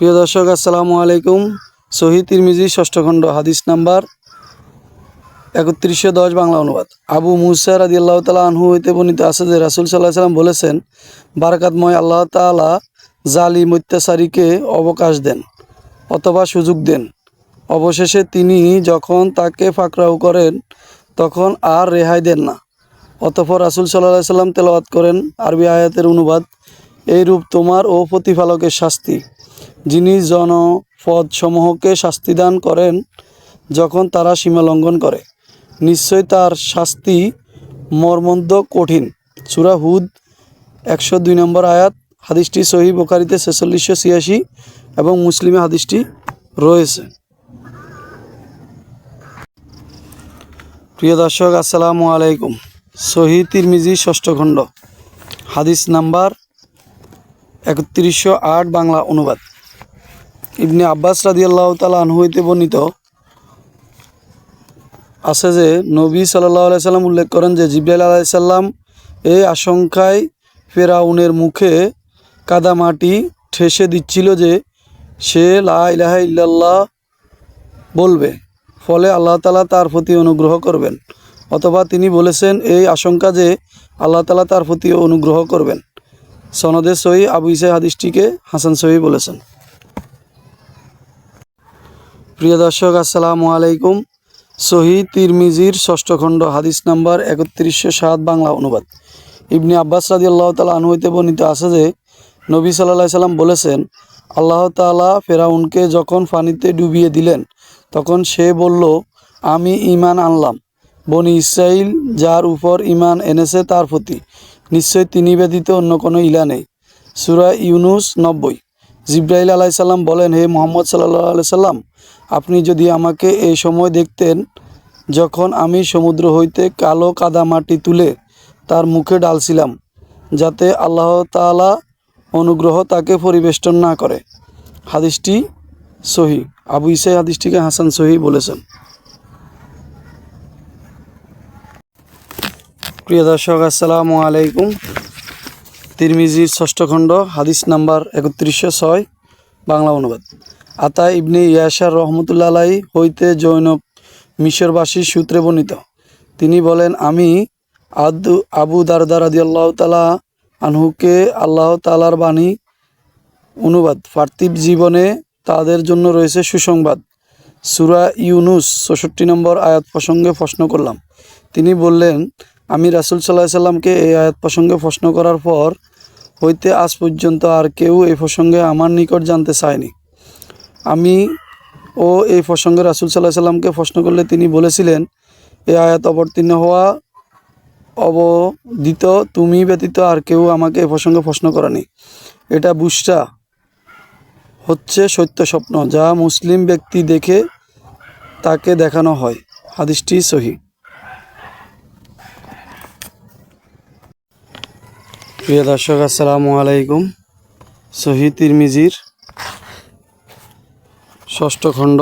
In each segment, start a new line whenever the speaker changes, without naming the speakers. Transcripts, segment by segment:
প্রিয় দর্শক, আসসালামু আলাইকুম। শহীদ তিরমিজি, ষষ্ঠ খণ্ড, হাদিস নাম্বার একত্রিশশো দশ, বাংলা অনুবাদ। আবু মুসা রাদি আল্লাহ তালা আনহু হইতে বর্ণিত আছে যে রাসুল সাল্লাহ সাল্লাম বলেছেন, বারাকাতময় আল্লাহ তালা জালিম, অত্যাচারীকে অবকাশ দেন অথবা সুযোগ দেন। অবশেষে তিনি যখন তাকে ফাকরাও করেন, তখন আর রেহাই দেন না। অতঃপর রাসুল সাল্লাহ সাল্লাম তেলাওয়াত করেন, আরবি আয়াতের অনুবাদ এই রূপ তোমার ও প্রতিফালকের শাস্তি। যিনি জনপদসমূহকে শাস্তি দান করেন যখন তারা সীমা লঙ্ঘন করে। নিশ্চয় তার শাস্তি মর্মন্দ কঠিন। সুরা হুদ একশো দুই নম্বর আয়াত, হাদিসটি সহি বোকারিতে ছেচল্লিশশো ছিয়াশি এবং মুসলিমে হাদিসটি রয়েছে। প্রিয় দর্শক, আসসালামু আলাইকুম। সহি তিরমিজি ষষ্ঠ খণ্ড, হাদিস নাম্বার একত্রিশশো আট বাংলা অনুবাদ। ইবনে আব্বাস রাদিয়াল্লাহ তালা আনহু হইতে বর্ণিত আছে যে, নবী সাল্লাহ আলাইসাল্লাম উল্লেখ করেন যে, জিব্রাইল আলাইসাল্লাম এই আশঙ্কায় ফেরাউনের মুখে কাদামাটি ঠেসে দিচ্ছিল যে, সে লা ইলাহা ইল্লাল্লাহ বলবে। ফলে আল্লাহ তালা তার প্রতি অনুগ্রহ করবেন। অথবা তিনি বলেছেন, এই আশঙ্কা যে, আল্লাহ তালা তার প্রতি অনুগ্রহ করবেন। সনদে সহি আবু ইসা হাদিসটিকে হাসান সহি বলেছেন। প্রিয় দর্শক, আসসালামু আলাইকুম। সহি তিরমিজির ষষ্ঠ খণ্ড, হাদিস নাম্বার একত্রিশশো সাত, বাংলা অনুবাদ। ইবনি আব্বাস রাজি আল্লাহ তালা আনুহইতে বর্ণিত আছে যে, নবী সাল্লাহ সাল্লাম বলেছেন, আল্লাহ তাআলা ফেরাউনকে যখন পানিতে ডুবিয়ে দিলেন, তখন সে বলল, আমি ইমান আনলাম। বনি ইসরাইল যার উপর ঈমান এনেছে তার প্রতি। নিশ্চয় তিনি ব্যতীত অন্য কোনো ইলা নেই। সুরা ইউনুস নব্বই। জিব্রাইল আলাইসাল্লাম বলেন, হে মোহাম্মদ সাল্লাহ আলাই সাল্লাম, আপনি যদি আমাকে এই সময় দেখতেন যখন আমি সমুদ্র হইতে কালো কাদামাটি তুলে তার মুখে ডালছিলাম, যাতে আল্লাহ তাআলা অনুগ্রহ তাকে পরিবেষ্টন না করে। হাদিসটি সহি। আবু ইসাই হাদিসটিকে হাসান সহি বলেছেন। প্রিয় দর্শক, আসসালামু আলাইকুম। তিরমিজির ষষ্ঠ খণ্ড, হাদিস নাম্বার একত্রিশশো ছয়, বাংলা অনুবাদ। আতা ইবনে ইয়াসার রহমতুল্লাহ আলাই হইতে জৈনব মিশরবাসীর সূত্রে বর্ণিত। তিনি বলেন, আমি আদু আবু দারদার আদি আল্লাহ তালা আনহুকে আল্লাহ তালার বাণী, অনুবাদ, পার্থিব জীবনে তাদের জন্য রয়েছে সুসংবাদ। সুরা ইউনুস চৌষট্টি নম্বর আয়াত প্রসঙ্গে প্রশ্ন করলাম। তিনি বললেন, আমি রাসুল সাল্লাহ সাল্লামকে এই আয়াত প্রসঙ্গে প্রশ্ন করার পর হইতে আজ পর্যন্ত আর কেউ এই প্রসঙ্গে আমার নিকট জানতে চায়নি। আমি ও এই প্রসঙ্গে রাসুল সাল্লাহ সাল্লামকে প্রশ্ন করলে তিনি বলেছিলেন এই আয়াত অবতীর্ণ হওয়া অবদিত, তুমি ব্যতীত আর কেউ আমাকে এ প্রসঙ্গে প্রশ্ন করেনি। এটা বুসরা হচ্ছে সত্য স্বপ্ন যা মুসলিম ব্যক্তি দেখে তাকে দেখানো হয়। হাদিসটি সহি। প্রিয় দর্শক, আসসালামু আলাইকুম। সহি তিরমিজির ষষ্ঠ খণ্ড,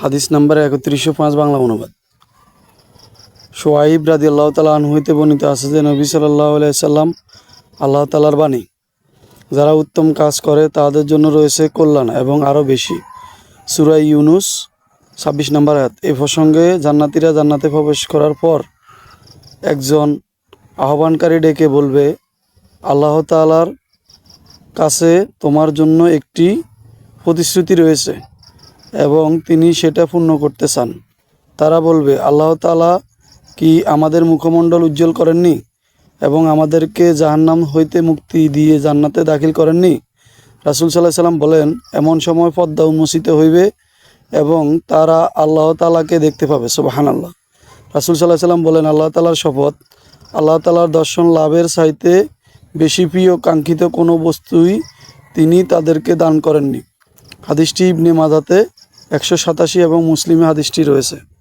হাদিস নাম্বার একত্রিশশো পাঁচ, বাংলা অনুবাদ। সোয়াইব রাদি আল্লাহ তালা আনহুইতে বর্ণিত আছে যে, নবী সাল্লাহ সাল্লাম আল্লাহ তালার বাণী। যারা উত্তম কাজ করে, তাদের জন্য রয়েছে কল্যাণ এবং আরও বেশি। সুরাই ইউনুস, ছাব্বিশ নম্বর আয়াত। এই প্রসঙ্গে জান্নাতিরা জান্নাতে প্রবেশ করার পর একজন আহ্বানকারী ডেকে বলবে আল্লাহ তালার কাছে তোমার জন্য একটি প্রতিশ্রুতি রয়েছে এবং তিনি সেটা পূর্ণ করতে চান। তারা বলবে, আল্লাহ তালা কি আমাদের মুখমণ্ডল উজ্জ্বল করেননি এবং আমাদেরকে জাহান্নাম হইতে মুক্তি দিয়ে জান্নাতে দাখিল করেননি? রাসুল সাল্লাহ সাল্লাম বলেন, এমন সময় পদ্মা উন্মোচিত হইবে এবং তারা আল্লাহ তালাকে দেখতে পাবে সুবাহান আল্লাহ রাসুল সাল্লাহ সাল্লাম বলেন, আল্লাহ তালার শপথ, আল্লাহ তালার দর্শন লাভের চাইতে বেশি প্রিয়, কাঙ্ক্ষিত কোনো বস্তুই তিনি তাদেরকে দান করেননি। হাদিসটি ইবনে মাদাতে একশো সাতাশি এবং মুসলিমে হাদিসটি রয়েছে।